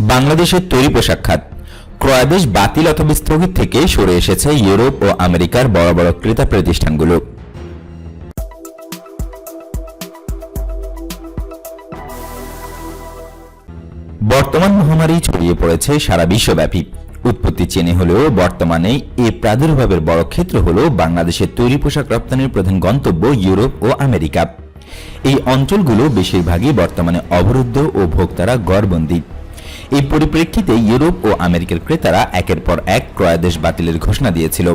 বাংলাদেশের তৈরি পোশাক খাত। ক্রয়াদেশ বাতিল অথবা স্থগিত থেকে সরে এসেছে ইউরোপ ও আমেরিকার বড় বড় ক্রেতা প্রতিষ্ঠানগুলো। বর্তমান মহামারী ছড়িয়ে পড়েছে সারা বিশ্বব্যাপী। উৎপত্তি চেনে হলেও বর্তমানে এ প্রাদুর্ভাবের বড় ক্ষেত্র হল বাংলাদেশের তৈরি পোশাক রপ্তানির প্রধান গন্তব্য ইউরোপ ও আমেরিকা। এই অঞ্চলগুলো বেশিরভাগই বর্তমানে অবরুদ্ধ ও ভোক্তারা গড়বন্দী। এই পরিপ্রেক্ষিতে ইউরোপ ও আমেরিকার ক্রেতারা একের পর এক ক্রয়াদেশ বাতিলের ঘোষণা দিয়েছিল।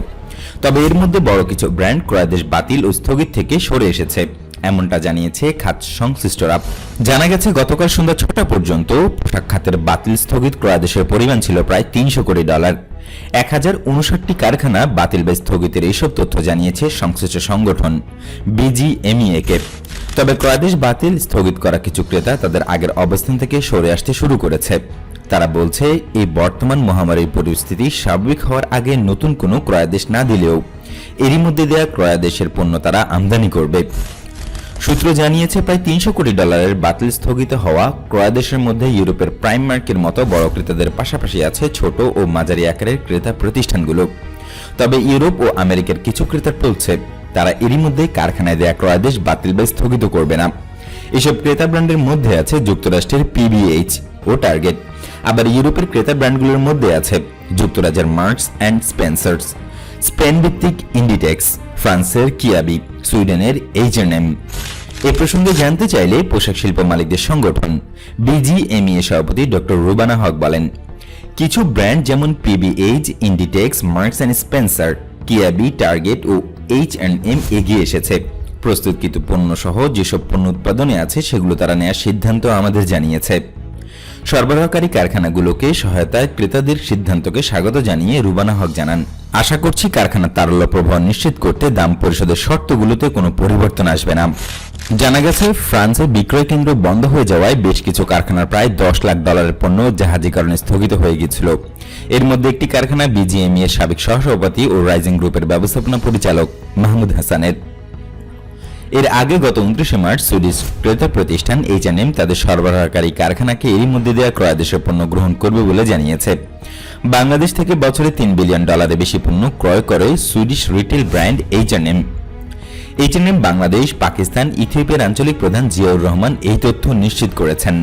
তবে এর মধ্যে বড় কিছু ব্র্যান্ড ক্রয়াদেশ বাতিল ও স্থগিত থেকে সরে এসেছে। এমনটা জানিয়েছে খাত সংশ্লিষ্টরা। জানা গেছে, গতকাল সন্ধ্যা ছটা পর্যন্ত পোশাক খাতের বাতিল স্থগিত ক্রয়াদেশের পরিমাণ ছিল প্রায় তিনশো কোটি ডলার। এক হাজার উনষাটটি কারখানা বাতিল বা স্থগিতের এইসব তথ্য জানিয়েছে সংশ্লিষ্ট সংগঠন, বিজিএমইএ কে। তবে ক্রয়াদেশ বাতিল স্থগিত করা কিছু ক্রেতা তাদের আগের অবস্থান থেকে সরে আসতে শুরু করেছে। তারা বলছে, এই বর্তমান মহামারীর পরিস্থিতি স্বাভাবিক হওয়ার আগে নতুন কোনো ক্রয়াদেশ না দিলেও এরই মধ্যে দেয়া ক্রয়াদেশের পণ্য তারা আমদানি করবে। সূত্র জানিয়েছে, প্রায় তিনশো কোটি ডলারের বাতিল স্থগিত হওয়া ক্রয়াদেশের মধ্যে ইউরোপের প্রাইম মার্কের মতো বড় ক্রেতাদের পাশাপাশি আছে ছোট ও মাঝারি আকারের ক্রেতা প্রতিষ্ঠানগুলো। তবে ইউরোপ ও আমেরিকার কিছু ক্রেতা বলছে তারা এরই মধ্যে কারখানায় দেয়া ক্রয়াদেশ বাতিল বা স্থগিত করবে না। এসব ক্রেতা ব্র্যান্ডের মধ্যে আছে যুক্তরাষ্ট্রের পিবিএইচ ও টার্গেট আবার ইউরোপের ক্রেতা ব্র্যান্ডগুলোর মধ্যে আছে যুক্তরাজ্যের মার্কস অ্যান্ড স্পেন্সার্স স্পেন ভিত্তিক ইন্ডিটেক্স ফ্রান্সের কিয়াবি সুইডেনের এইচ এন এম এ প্রসঙ্গে জানতে চাইলে পোশাক শিল্প মালিকদের সংগঠন বিজিএমইএ সভাপতি ডক্টর রুবানা হক বলেন, কিছু ব্র্যান্ড যেমন PBH Inditex Marks and Spencer Kiabi Target O H and M এগিয়ে এসেছে। প্রস্তুতকৃত পণ্য সহ যেসব পণ্য উৎপাদনে আছে, সেগুলো তারা নেওয়ার সিদ্ধান্ত আমাদের জানিয়েছে। সরবরাহকারী কারখানাগুলোকে সহায়তায় ক্রেতাদের সিদ্ধান্তকে স্বাগত জানিয়ে রুবানা হক জানান। আশা করছি কারখানার তারল্য প্রভাব নিশ্চিত করতে দাম পরিশোধের শর্তগুলোতে কোনো পরিবর্তন আসবে না। জানা গেছে, ফ্রান্সে বিক্রয় কেন্দ্র বন্ধ হয়ে যাওয়ায় বেশ কিছু কারখানার প্রায় দশ লাখ ডলারের পণ্য জাহাজীকরণে স্থগিত হয়ে গিয়েছিল। এর মধ্যে একটি কারখানা বিজিএমই এর সাবেক সহসভাপতি ও রাইজিং গ্রুপের ব্যবস্থাপনা পরিচালক মাহমুদ হাসানের। এর আগে গত উনত্রিশে মার্চ সুইডিশ ক্রেতা প্রতিষ্ঠান এইচএনএম তাদের সরবরাহকারী কারখানাকে এরই মধ্যে দেওয়া ক্রয়াদেশের পণ্য গ্রহণ করবে বলে জানিয়েছে। বাংলাদেশ থেকে বছরে তিন বিলিয়ন ডলারের বেশি পণ্য ক্রয় করে Swedish retail brand H and M H and M Bangladesh, Pakistan, ইথিওপিয়ার আঞ্চলিক প্রধান জিয়াউর রহমান এই তথ্য নিশ্চিত করেছেন।